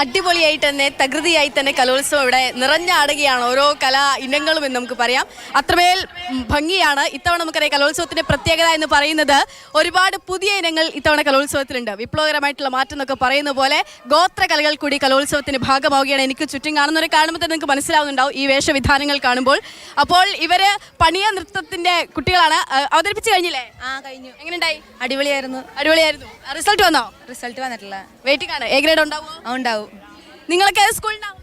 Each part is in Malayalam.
അടിപൊളിയായിട്ട് തന്നെ തകൃതിയായി തന്നെ കലോത്സവം ഇവിടെ നിറഞ്ഞാടുകയാണ്. ഓരോ കലാ ഇനങ്ങളും എന്ന് നമുക്ക് പറയാം. അത്രമേൽ ഭംഗിയാണ് ഇത്തവണ നമുക്കറിയാം കലോത്സവത്തിന്റെ പ്രത്യേകത എന്ന് പറയുന്നത് ഒരുപാട് പുതിയ ഇനങ്ങൾ ഇത്തവണ കലോത്സവത്തിലുണ്ട്. വിപ്ലവകരമായിട്ടുള്ള മാറ്റം എന്നൊക്കെ പറയുന്ന പോലെ ഗോത്ര കലകൾ കൂടി കലോത്സവത്തിന്റെ ഭാഗമാവുകയാണ്. എനിക്ക് ചുറ്റും കാണുന്നവരെ കാണുമ്പോൾ തന്നെ നിങ്ങൾക്ക് മനസ്സിലാവുന്നുണ്ടാവും ഈ വേഷവിധാനങ്ങൾ കാണുമ്പോൾ. അപ്പോൾ ഇവർ പണിയ നൃത്തത്തിന്റെ കുട്ടികളാണ്. അവതരിപ്പിച്ച് കഴിഞ്ഞില്ലേ? ആ കഴിഞ്ഞു. എങ്ങനെയുണ്ടായി? അടിപൊളിയായിരുന്നു. അടിപൊളിയായിരുന്നു. റിസൾട്ട് വന്നോ? റിസൾട്ട് വന്നിട്ടില്ല. വെയിറ്റിംഗ് ആണ്. എ ഗ്രേഡ് ഉണ്ടാവും ഉണ്ടാവും. നിങ്ങളൊക്കെ ഏത് സ്കൂളിനാണ്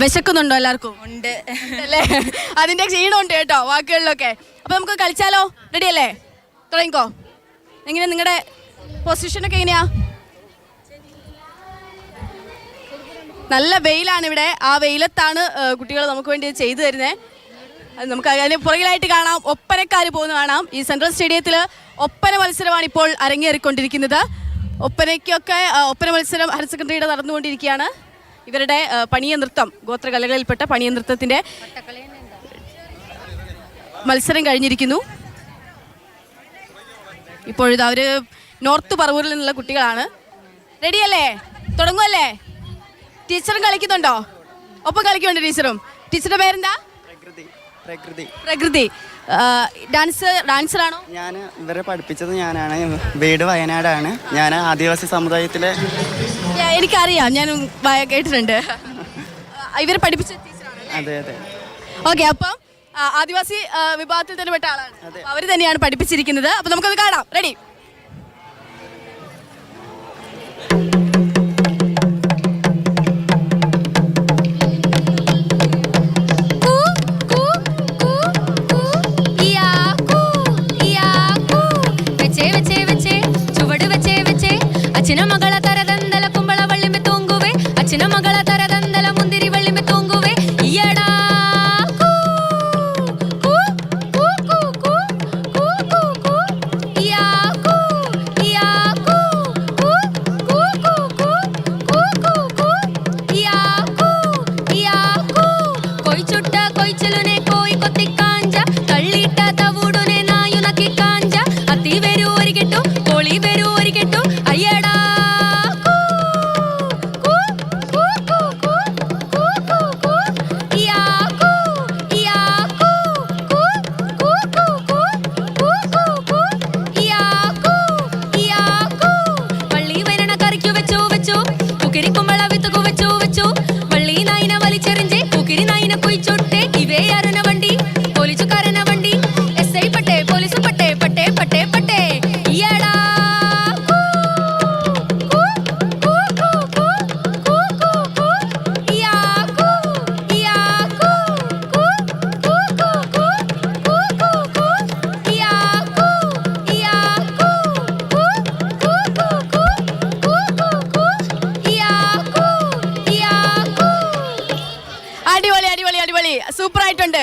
വിശക്കുന്നുണ്ടോ എല്ലാവർക്കും? ഉണ്ട്. അല്ലേ അതിന്റെ ക്ഷീണമുണ്ട് കേട്ടോ വാക്കുകളിലൊക്കെ. അപ്പൊ നമുക്ക് കളിച്ചാലോ? റെഡി അല്ലേ? തുടങ്ങിക്കോ. എങ്ങനെ നിങ്ങളുടെ പൊസിഷനൊക്കെ എങ്ങനെയാ? നല്ല വെയിലാണ് ഇവിടെ. ആ വെയിലത്താണ് കുട്ടികൾ നമുക്ക് വേണ്ടി ചെയ്തു തരുന്നത് അത് നമുക്ക് അതിന് പുറകിലായിട്ട് കാണാം. ഒപ്പനക്കാർ പോകുന്ന കാണാം. ഈ സെൻട്രൽ സ്റ്റേഡിയത്തിൽ ഒപ്പന മത്സരമാണ് ഇപ്പോൾ അരങ്ങേറിക്കൊണ്ടിരിക്കുന്നത്. ഒപ്പനയ്ക്കൊക്കെ ഒപ്പന മത്സരം ഹയർ സെക്കൻഡറിയുടെ നടന്നുകൊണ്ടിരിക്കുകയാണ്. ഇവരുടെ പണിയ നൃത്തം ഗോത്രകലകളിൽപ്പെട്ട പണിയ നൃത്തത്തിന്റെ മത്സരം കഴിഞ്ഞിരിക്കുന്നു. ഇപ്പോഴിത് അവർ നോർത്ത് പറവൂരിൽ നിന്നുള്ള കുട്ടികളാണ്. റെഡിയല്ലേ? തുടങ്ങുമല്ലേ ടീച്ചറും കളിക്കുന്നുണ്ടോ? ഒപ്പം കളിക്കുന്നുണ്ട് ടീച്ചറും. ടീച്ചറുടെ പേരെന്താ? പ്രകൃതി പ്രകൃതി. പ്രകൃതി. ഡാൻസ് ഡാൻസറാണോ? ഞാൻ ഇവരെ പഠിപ്പിച്ചത് ഞാനാണ്. വീട് വയനാടാണ്. ഞാൻ ആദിവാസി സമുദായത്തിലെ എനിക്കറിയാം. ഞാൻ കേട്ടിട്ടുണ്ട്. ഇവരെ പഠിപ്പിച്ച അതെ അതെ. ഓക്കെ അപ്പം ആദിവാസി വിഭാഗത്തിൽ തന്നെ പെട്ട ആളാണ് അവർ തന്നെയാണ് പഠിപ്പിച്ചിരിക്കുന്നത്. അപ്പൊ നമുക്കത് കാണാം. റെഡി ಅಚ್ಚಿನ ಮಗಳ ತರದಂದಲ ಕುಂಬಳ ಬಳ್ಳಿಮೆ ತೂಂಗುವೆ ಅಚ್ಚಿನ ಮಗಳ ತರದಂದಲ ಮುಂದಿರಿ ಬಳ್ಳಿಮೆ ತೂಂಗುವೆ ಈಯಡ ಕೂ, ಕೂ, ಕೂ, ಕೂ, ಕೂ, চোটে സൂപ്പർ ആയിട്ടുണ്ട്